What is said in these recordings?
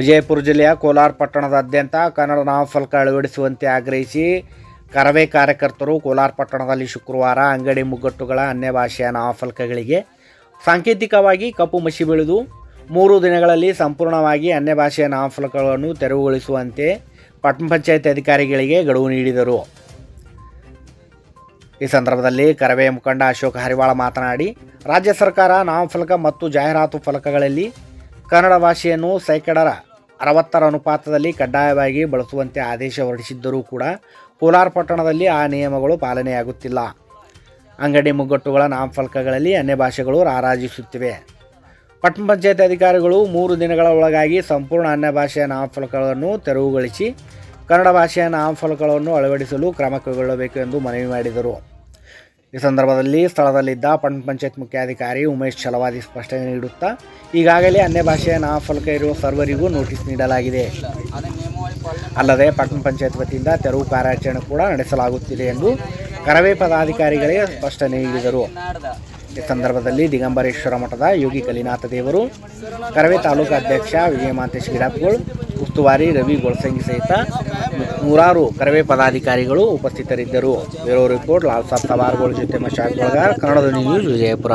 ವಿಜಯಪುರ ಜಿಲ್ಲೆಯ ಕೋಲಾರ ಪಟ್ಟಣದಾದ್ಯಂತ ಕನ್ನಡ ನಾಮಫಲಕ ಅಳವಡಿಸುವಂತೆ ಆಗ್ರಹಿಸಿ ಕರವೇ ಕಾರ್ಯಕರ್ತರು ಕೋಲಾರ ಪಟ್ಟಣದಲ್ಲಿ ಶುಕ್ರವಾರ ಅಂಗಡಿ ಮುಗ್ಗಟ್ಟುಗಳ ಅನ್ಯ ಭಾಷೆಯ ನಾಮಫಲಕಗಳಿಗೆ ಸಾಂಕೇತಿಕವಾಗಿ ಕಪ್ಪು ಮಸಿ ಬೆಳೆದು. ಮೂರು ದಿನಗಳಲ್ಲಿ ಸಂಪೂರ್ಣವಾಗಿ ಅನ್ಯ ಭಾಷೆಯ ನಾಮಫಲಕಗಳನ್ನು ತೆರವುಗೊಳಿಸುವಂತೆ ಪಟ್ಟಣ ಪಂಚಾಯತ್ ಅಧಿಕಾರಿಗಳಿಗೆ ಗಡುವು ನೀಡಿದರು. ಈ ಸಂದರ್ಭದಲ್ಲಿ ಕರವೇ ಮುಖಂಡ ಅಶೋಕ ಹರಿವಾಳ ಮಾತನಾಡಿ, ರಾಜ್ಯ ಸರ್ಕಾರ ನಾಮಫಲಕ ಮತ್ತು ಜಾಹೀರಾತು ಫಲಕಗಳಲ್ಲಿ ಕನ್ನಡ ಭಾಷೆಯನ್ನು ಶೇಕಡರ ಅರವತ್ತರ ಅನುಪಾತದಲ್ಲಿ ಕಡ್ಡಾಯವಾಗಿ ಬಳಸುವಂತೆ ಆದೇಶ ಹೊರಡಿಸಿದ್ದರೂ ಕೂಡ ಕೋಲಾರ ಪಟ್ಟಣದಲ್ಲಿ ಆ ನಿಯಮಗಳು ಪಾಲನೆಯಾಗುತ್ತಿಲ್ಲ. ಅಂಗಡಿ ಮುಗ್ಗಟ್ಟುಗಳ ನಾಮಫಲಕಗಳಲ್ಲಿ ಅನ್ಯ ಭಾಷೆಗಳು ರಾರಾಜಿಸುತ್ತಿವೆ. ಪಟ್ಟಣ ಪಂಚಾಯತ್ ಅಧಿಕಾರಿಗಳು ಮೂರು ದಿನಗಳ ಒಳಗಾಗಿ ಸಂಪೂರ್ಣ ಅನ್ಯ ಭಾಷೆಯ ನಾಮಫಲಕಗಳನ್ನು ತೆರವುಗೊಳಿಸಿ ಕನ್ನಡ ಭಾಷೆಯ ನಾಮಫಲಕಗಳನ್ನು ಅಳವಡಿಸಲು ಕ್ರಮ ಕೈಗೊಳ್ಳಬೇಕು ಎಂದು ಮನವಿ ಮಾಡಿದರು. ಈ ಸಂದರ್ಭದಲ್ಲಿ ಸ್ಥಳದಲ್ಲಿದ್ದ ಪಟ್ಟಣ ಪಂಚಾಯತ್ ಮುಖ್ಯಾಧಿಕಾರಿ ಉಮೇಶ್ ಛಲವಾದಿ ಸ್ಪಷ್ಟನೆ ನೀಡುತ್ತಾ, ಈಗಾಗಲೇ ಅನ್ಯ ಭಾಷೆಯ ನಾಮಫಲಕ ಇರುವ ಸರ್ವರಿಗೂ ನೋಟಿಸ್ ನೀಡಲಾಗಿದೆ. ಅಲ್ಲದೆ ಪಟ್ಟಣ ಪಂಚಾಯತ್ ವತಿಯಿಂದ ತೆರವು ಕಾರ್ಯಾಚರಣೆ ಕೂಡ ನಡೆಸಲಾಗುತ್ತಿದೆ ಎಂದು ಕರವೇ ಪದಾಧಿಕಾರಿಗಳಿಗೆ ಸ್ಪಷ್ಟನೆ ನೀಡಿದರು. ಸಂದರ್ಭದಲ್ಲಿ ದಿಗಂಬರೇಶ್ವರ ಮಠದ ಯೋಗಿ ಕಲಿನಾಥ ದೇವರು, ಕರವೆ ತಾಲೂಕು ಅಧ್ಯಕ್ಷ ವಿಜಯ ಮಾಂತೇಶ್ ಗಿಡಾಪ್ಗೋಳ್ ಉಸ್ತುವಾರಿ ರವಿ ಗೋಳ್ಸಂಗಿ ಸಹಿತ ನೂರಾರು ಕರವೇ ಪದಾಧಿಕಾರಿಗಳು ಉಪಸ್ಥಿತರಿದ್ದರು. ಬ್ಯೂರೋ ರಿಪೋರ್ಟ್ ಲಾಲ್ ಸಾಬ್ ತವಾರ್ಗೋಳ್ ಜೊತೆ ಮಶಾಕ್ ಬಳಗಾರ್ ಕನ್ನಡದ ನ್ಯೂಸ್ ವಿಜಯಪುರ.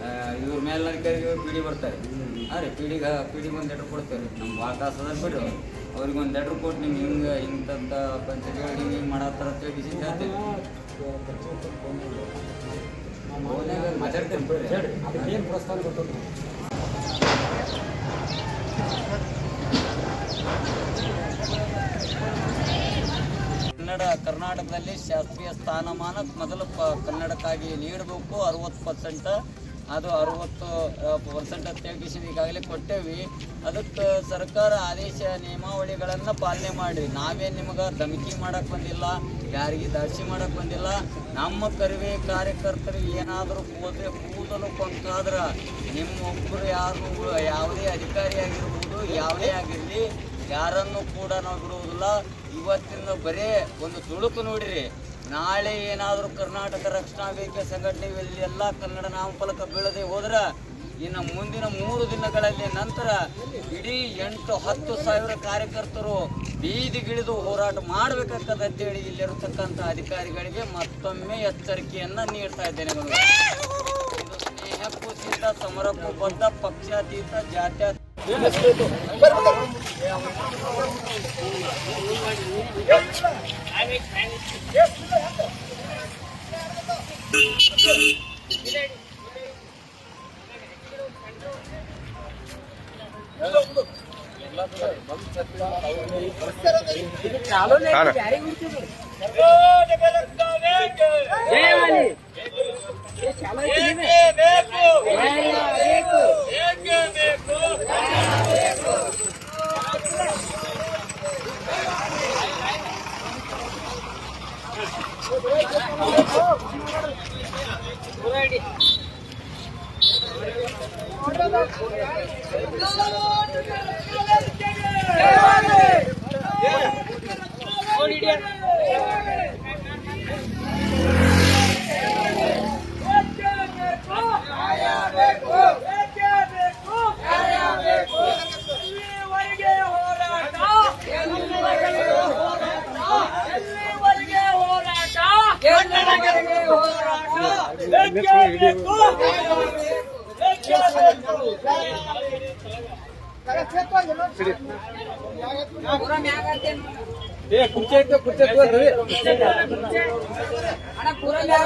ಮಾಡ್ತೇವೆ ಮೇಲೆ ಇವ್ರ ಪಿ ಪೀಡಿ ಬರ್ತಾರೆ. ಹಾಂ ರೀ ಪೀಡಿಗೆ ಪೀಡಿಗೆ ಒಂದು ಲೆಟ್ರ್ ಕೊಡ್ತೇವೆ ರೀ. ನಮ್ಮ ಭಾಳ ಕಾಸು ಬಿಡು ಅವ್ರಿಗೆ ಒಂದು ಲೆಟ್ರ್ ಕೊಟ್ಟು ನಿಮ್ಗೆ ಹಿಂಗೆ ಇಂಥದ್ದು ಪಂಚಾಯತ್ಗಳು ಹಿಂಗೆ ಹಿಂಗೆ ಮಾಡತ್ತಾರ ಅಂತ ಹೇಳಿ ಹೇಳ್ತೇವೆ ಮಾತಾಡ್ತೇನೆ ಬಿಡ್ರಿ. ಕನ್ನಡ ಕರ್ನಾಟಕದಲ್ಲಿ ಶಾಸ್ತ್ರೀಯ ಸ್ಥಾನಮಾನ ಮೊದಲು ಪ ಕನ್ನಡಕ್ಕಾಗಿ ನೀಡಬೇಕು. ಅರವತ್ತು ಪರ್ಸೆಂಟ್ ಅದು ಅರವತ್ತು ಪರ್ಸೆಂಟ್ ಹೇಳಿ ಈಗಾಗಲೇ ಕೊಟ್ಟೇವಿ. ಅದಕ್ಕೆ ಸರ್ಕಾರ ಆದೇಶ, ನಿಯಮಾವಳಿಗಳನ್ನು ಪಾಲನೆ ಮಾಡಿರಿ. ನಾವೇನು ನಿಮಗೆ ಧಮಕಿ ಮಾಡಕ್ಕೆ ಬಂದಿಲ್ಲ, ಯಾರಿಗೆ ದರ್ಶಿ ಮಾಡಕ್ಕೆ ಬಂದಿಲ್ಲ. ನಮ್ಮ ಕರಿವೆ ಕಾರ್ಯಕರ್ತರು ಏನಾದರೂ ಹೋದ್ರೆ ಕೂದಲು ಕೊಂತಾದ್ರೆ ನಿಮ್ಮೊಬ್ಬರು ಯಾರು ಯಾವುದೇ ಅಧಿಕಾರಿ ಆಗಿರ್ಬೋದು, ಯಾವುದೇ ಆಗಿರಲಿ, ಯಾರನ್ನು ಕೂಡ ನಾವು ಬಿಡುವುದಿಲ್ಲ. ಇವತ್ತಿನ ಬರೀ ಒಂದು ತುಳುಕು ನೋಡಿರಿ. ನಾಳೆ ಏನಾದರೂ ಕರ್ನಾಟಕ ರಕ್ಷಣಾ ವೇದಿಕೆ ಸಂಘಟನೆಯಲ್ಲಿ ಎಲ್ಲ ಕನ್ನಡ ನಾಮಫಲಕ ಬೀಳದೆ ಹೋದ್ರೆ ಇನ್ನು ಮುಂದಿನ ಮೂರು ದಿನಗಳಲ್ಲಿ ನಂತರ ಇಡೀ ಎಂಟು ಹತ್ತು ಸಾವಿರ ಕಾರ್ಯಕರ್ತರು ಬೀದಿಗಿಳಿದು ಹೋರಾಟ ಮಾಡಬೇಕಾಗ್ತದೆ ಅಂತೇಳಿ ಇಲ್ಲಿರತಕ್ಕಂಥ ಅಧಿಕಾರಿಗಳಿಗೆ ಮತ್ತೊಮ್ಮೆ ಎಚ್ಚರಿಕೆಯನ್ನು ನೀಡ್ತಾ ಇದ್ದೇನೆ ಸ್ನೇಹಕ್ಕೂ ಸಿದ್ಧ ಸಮರಕ್ಕೂ ಬದ್ಧ ಪಕ್ಷಾತೀತ ಜಾತ್ಯ ಬೇಕು ಬೇಕು ಬೇಕು All India. ಏ ಕುರ್ಚಿ ಐತೆ ಕುರ್ಚಿ ಐತೆ ಅಣ್ಣ ಪೂರ ಮ್ಯಾಗ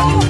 ಈ